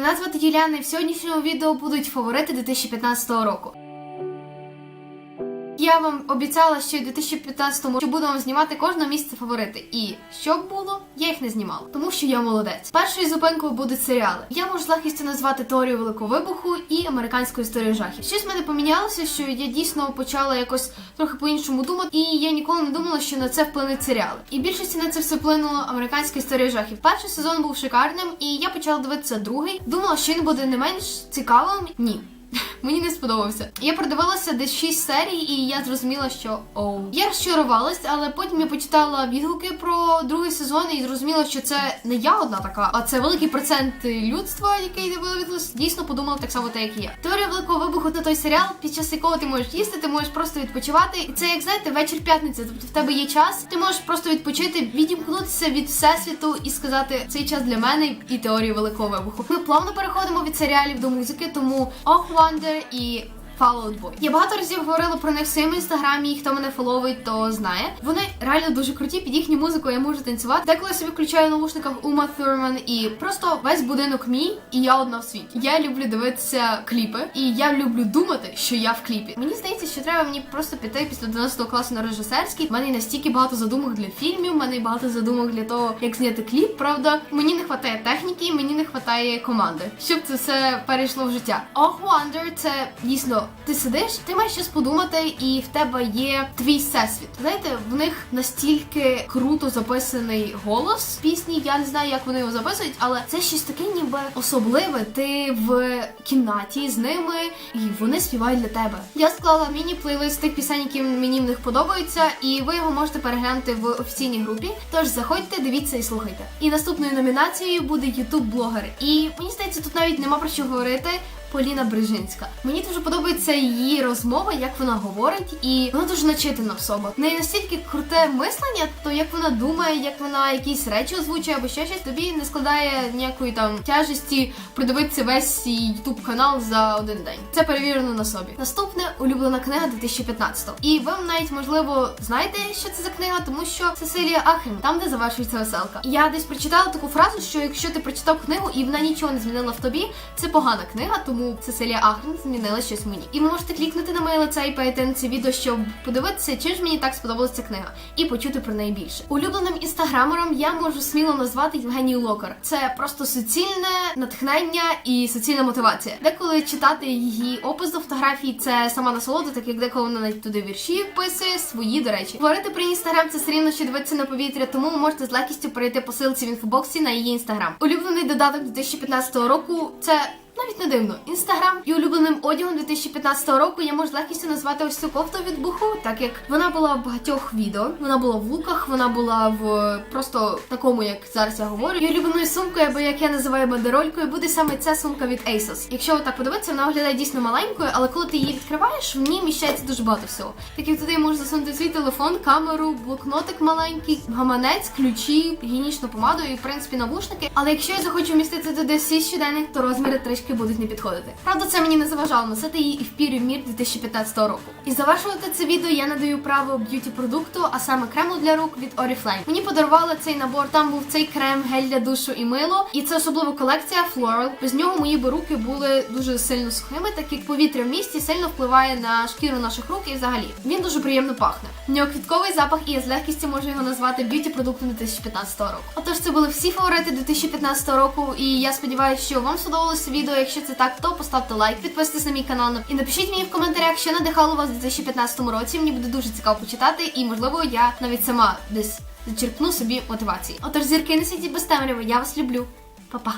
Мене звати Юліана, і в сьогоднішньому відео будуть фаворити 2015 року. Я вам обіцяла, що в 2015-му що буду вам знімати кожного місяця фаворити. І що б було, я їх не знімала, тому що я молодець. Першою зупинкою будуть серіали. Я можу з легкістю назвати теорію великого вибуху і американську історію жахів. Щось в мене помінялося, що я дійсно почала якось трохи по-іншому думати, і я ніколи не думала, що на це вплинуть серіали. І більшості на це все вплинуло американська історія жахів. Перший сезон був шикарним, і я почала дивитися другий. Думала, що він буде не менш цікавим. Ні. Мені не сподобався. Я продивилася десь 6 серій, і я зрозуміла, що оу. Я розчарувалась, але потім я почитала відгуки про другий сезон і зрозуміла, що це не я одна така, а це великий процент людства, який дивилось, дійсно подумав так само, те, як і я. Теорія великого вибуху це той серіал, під час якого ти можеш їсти, ти можеш просто відпочивати. І це як знаєте, вечір п'ятниці. Тобто в тебе є час, ти можеш просто відпочити, відімкнутися від всесвіту і сказати цей час для мене і теорії великого вибуху. Ми плавно переходимо від серіалів до музики, тому Ох І Fall Out Boy. Я багато разів говорила про них в своєму інстаграмі, і хто мене фоловить, то знає. Вони реально дуже круті. Під їхню музику я можу танцювати. Деколи собі включаю в наушниках Uma Thurman і просто весь будинок мій, і я одна в світі. Я люблю дивитися кліпи, і я люблю думати, що я в кліпі. Мені здається, що треба мені просто піти після 11 класу на режисерський. У мене настільки багато задумок для фільмів, у мене багато задумок для того, як зняти кліп. Правда, мені не вистачає техніки, мені не вистачає команди, щоб це все перейшло в життя. Ох Wonder — це дійсно ти сидиш, ти маєш щось подумати, і в тебе є твій всесвіт. Знаєте, в них настільки круто записаний голос пісні. Я не знаю, як вони його записують, але це щось таке, ніби особливе. Ти в кімнаті з ними, і вони співають для тебе. Я склала міні-плейлист тих пісень, які мені в них подобаються, і ви його можете переглянути в офіційній групі. Тож заходьте, дивіться і слухайте. І наступною номінацією буде youtube блогер І мені здається, тут навіть нема про що говорити. Поліна Брижинська. Мені дуже подобається її розмова, як вона говорить, і вона дуже начитана особа. В неї настільки круте мислення, то як вона думає, як вона якісь речі озвучує або ще щось, тобі не складає ніякої там тяжесті продивитися весь ютуб канал за один день. Це перевірено на собі. Наступне улюблена книга 2015 І ви навіть можливо знаєте, що це за книга, тому що Сесилія Ахен, там де завершується веселка. Я десь прочитала таку фразу, що якщо ти прочитав книгу і вона нічого не змінила в тобі, це погана книга, тому Сесилія Ахрен змінила щось мені. І ви можете клікнути на моє лице і перейти на це відео, щоб подивитися, чи ж мені так сподобалася ця книга, і почути про неї більше. Улюбленим інстаграмером я можу сміло назвати Євгенію Локар. Це просто суцільне натхнення і суцільна мотивація. Деколи читати її опис до фотографій, це сама насолода, так як деколи вона навіть туди вірші вписує свої, до речі. Говорити про інстаграм це все рівно, що дивитися на повітря, тому можете з легкістю перейти по силці в інфобоксі на її інстаграм. Улюблений додаток 2015 року це. Навіть не дивно. Інстаграм і улюбленим одягом 2015 року я можу легкістю назвати ось цю кофту від буху, так як вона була в багатьох відео. Вона була в луках, вона була в просто такому, як зараз я говорю. І улюбленою сумкою, або як я називаю бандеролькою, буде саме ця сумка від ASOS. Якщо так подивитися, вона виглядає дійсно маленькою, але коли ти її відкриваєш, в ній міщається дуже багато всього. Так як туди можеш засунути свій телефон, камеру, блокнотик маленький, гаманець, ключі, гігієнічну помаду і в принципі навушники. Але якщо я захочу вмістити туди всі щоденник, то розміри трішки будуть не підходити. Правда, це мені не заважало носити її і в пірі мір 2015 року. І завершувати це відео я надаю право б'юті продукту, а саме крему для рук від Oriflame. Мені подарували цей набор. Там був цей крем, гель для душу і мило. І це особлива колекція Floral. Без нього мої би руки були дуже сильно сухими, так як повітря в місті сильно впливає на шкіру наших рук і взагалі. Він дуже приємно пахне. В нього квітковий запах, і я з легкістю можу його назвати б'юті продуктом 2015 року. Отож, це були всі фаворити 2015 року, і я сподіваюся, що вам сподобалося відео. Якщо це так, то поставте лайк, підписуйтесь на мій канал і напишіть мені в коментарях, що надихало вас у 2015 році. Мені буде дуже цікаво почитати, і можливо я навіть сама десь зачерпну собі мотивації. Отож, зірки не світі без темряви. Я вас люблю. Па-па!